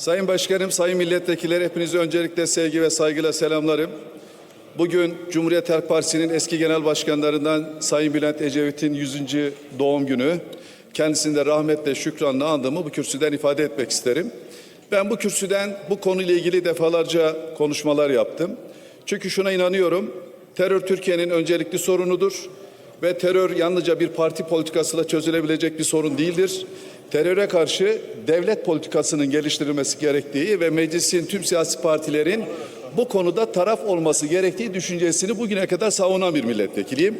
Sayın Başkanım, Sayın Milletvekilleri hepinizi öncelikle sevgi ve saygıyla selamlarım. Bugün Cumhuriyet Halk Partisi'nin eski genel başkanlarından Sayın Bülent Ecevit'in 100. doğum günü. Kendisini de rahmetle, şükranla andığımı bu kürsüden ifade etmek isterim. Ben bu kürsüden bu konuyla ilgili defalarca konuşmalar yaptım. Çünkü şuna inanıyorum, terör Türkiye'nin öncelikli sorunudur ve terör yalnızca bir parti politikasıyla çözülebilecek bir sorun değildir. Teröre karşı devlet politikasının geliştirilmesi gerektiği ve meclisin tüm siyasi partilerin bu konuda taraf olması gerektiği düşüncesini bugüne kadar savunan bir milletvekiliyim.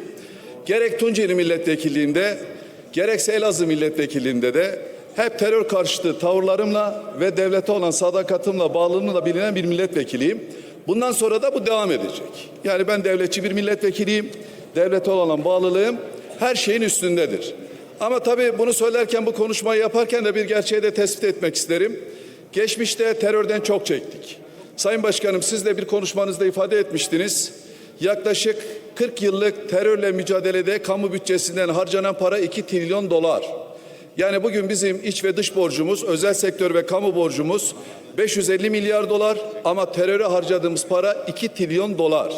Gerek Tunceli milletvekilliğimde gerekse Elazığ milletvekilliğinde de hep terör karşıtı tavırlarımla ve devlete olan sadakatimle bağlılığımla bilinen bir milletvekiliyim. Bundan sonra da bu devam edecek. Yani ben devletçi bir milletvekiliyim. Devlete olan bağlılığım her şeyin üstündedir. Ama tabii bunu söylerken bu konuşmayı yaparken de bir gerçeği de tespit etmek isterim. Geçmişte terörden çok çektik. Sayın Başkanım siz de bir konuşmanızda ifade etmiştiniz. Yaklaşık 40 yıllık terörle mücadelede kamu bütçesinden harcanan para 2 trilyon dolar. Yani bugün bizim iç ve dış borcumuz, özel sektör ve kamu borcumuz 550 milyar dolar ama teröre harcadığımız para 2 trilyon dolar.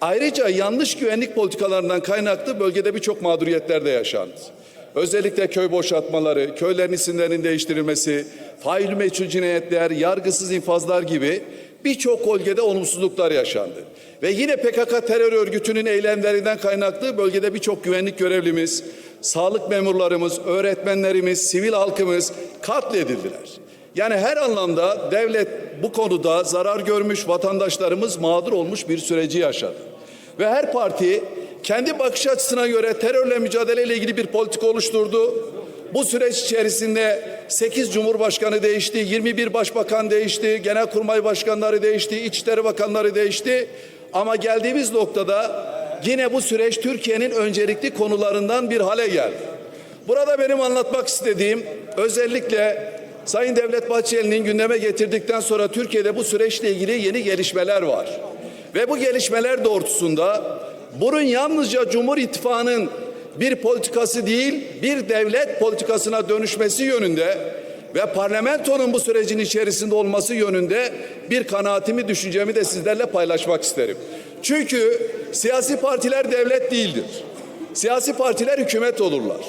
Ayrıca yanlış güvenlik politikalarından kaynaklı bölgede birçok mağduriyetler de yaşandı. Özellikle köy boşaltmaları, köylerin isimlerinin değiştirilmesi, fail meçhul cinayetler, yargısız infazlar gibi birçok bölgede olumsuzluklar yaşandı. Ve yine PKK terör örgütünün eylemlerinden kaynaklı bölgede birçok güvenlik görevlimiz, sağlık memurlarımız, öğretmenlerimiz, sivil halkımız katledildiler. Yani her anlamda devlet bu konuda zarar görmüş, vatandaşlarımız mağdur olmuş bir süreci yaşadı. Ve her parti kendi bakış açısına göre terörle mücadeleyle ilgili bir politika oluşturdu. Bu süreç içerisinde 8 Cumhurbaşkanı değişti, 21 Başbakan değişti, Genelkurmay Başkanları değişti, İçişleri Bakanları değişti. Ama geldiğimiz noktada yine bu süreç Türkiye'nin öncelikli konularından bir hale geldi. Burada benim anlatmak istediğim özellikle Sayın Devlet Bahçeli'nin gündeme getirdikten sonra Türkiye'de bu süreçle ilgili yeni gelişmeler var. Ve bu gelişmeler doğrultusunda bunun yalnızca Cumhur İttifakı'nın bir politikası değil, bir devlet politikasına dönüşmesi yönünde ve parlamentonun bu sürecin içerisinde olması yönünde bir kanaatimi, düşüncemi de sizlerle paylaşmak isterim. Çünkü siyasi partiler devlet değildir. Siyasi partiler hükümet olurlar.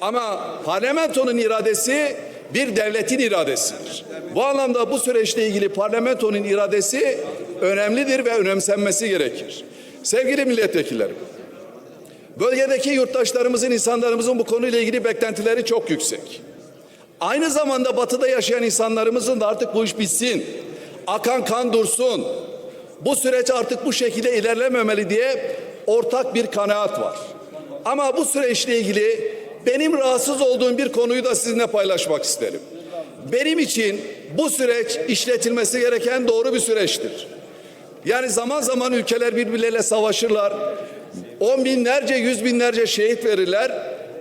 Ama parlamentonun iradesi bir devletin iradesidir. Bu anlamda bu süreçle ilgili parlamentonun iradesi önemlidir ve önemsenmesi gerekir. Sevgili milletvekillerim, bölgedeki yurttaşlarımızın, insanlarımızın bu konuyla ilgili beklentileri çok yüksek. Aynı zamanda batıda yaşayan insanlarımızın da artık bu iş bitsin, akan kan dursun, bu süreç artık bu şekilde ilerlememeli diye ortak bir kanaat var. Ama bu süreçle ilgili benim rahatsız olduğum bir konuyu da sizinle paylaşmak isterim. Benim için bu süreç işletilmesi gereken doğru bir süreçtir. Yani zaman zaman ülkeler birbirleriyle savaşırlar. On binlerce, yüz binlerce şehit verirler.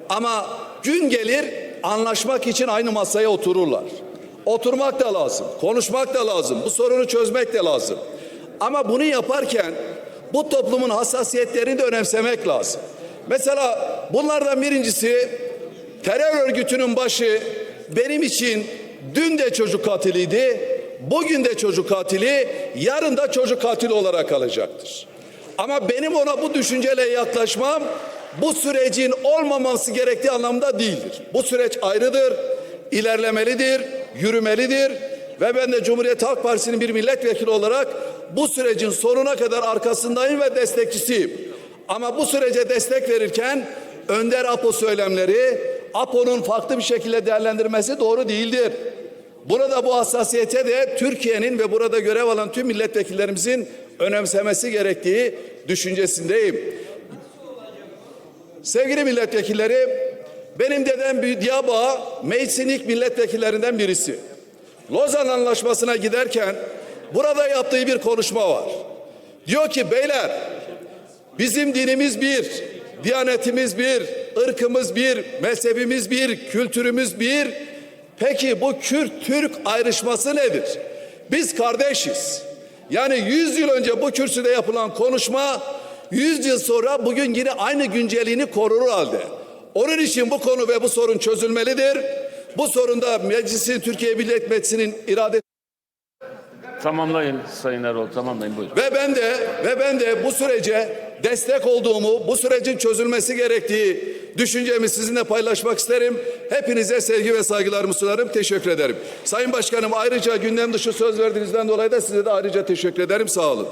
Ama gün gelir anlaşmak için aynı masaya otururlar. Oturmak da lazım, konuşmak da lazım, bu sorunu çözmek de lazım. Ama bunu yaparken bu toplumun hassasiyetlerini de önemsemek lazım. Mesela bunlardan birincisi terör örgütünün başı benim için dün de çocuk katiliydi, bugün de çocuk katili, yarın da çocuk katili olarak kalacaktır. Ama benim ona bu düşünceyle yaklaşmam bu sürecin olmaması gerektiği anlamda değildir. Bu süreç ayrıdır, ilerlemelidir, yürümelidir ve ben de Cumhuriyet Halk Partisi'nin bir milletvekili olarak bu sürecin sonuna kadar arkasındayım ve destekçisiyim. Ama bu sürece destek verirken Önder Apo söylemleri Apo'nun farklı bir şekilde değerlendirmesi doğru değildir. Burada bu hassasiyete de Türkiye'nin ve burada görev alan tüm milletvekillerimizin önemsemesi gerektiği düşüncesindeyim. Sevgili milletvekilleri, benim dedem Büyüdiyaba meclisin ilk milletvekillerinden birisi. Lozan Anlaşması'na giderken burada yaptığı bir konuşma var. Diyor ki beyler bizim dinimiz bir, diyanetimiz bir, ırkımız bir, mezhebimiz bir, kültürümüz bir. Peki bu Kürt-Türk ayrışması nedir? Biz kardeşiz. Yani 100 yıl önce bu kürsüde yapılan konuşma 100 yıl sonra bugün yine aynı güncelliğini korur halde. Onun için bu konu ve bu sorun çözülmelidir. Bu sorunda meclisin Türkiye Millet Meclisi'nin irade Tamamlayın Sayın Erol, tamamlayın buyurun. ve ben de ve ben de bu sürece destek olduğumu, bu sürecin çözülmesi gerektiği düşüncemi sizinle paylaşmak isterim. Hepinize sevgi ve saygılarımı sunarım. Teşekkür ederim. Sayın Başkanım ayrıca gündem dışı söz verdiğinizden dolayı da size de ayrıca teşekkür ederim. Sağ olun.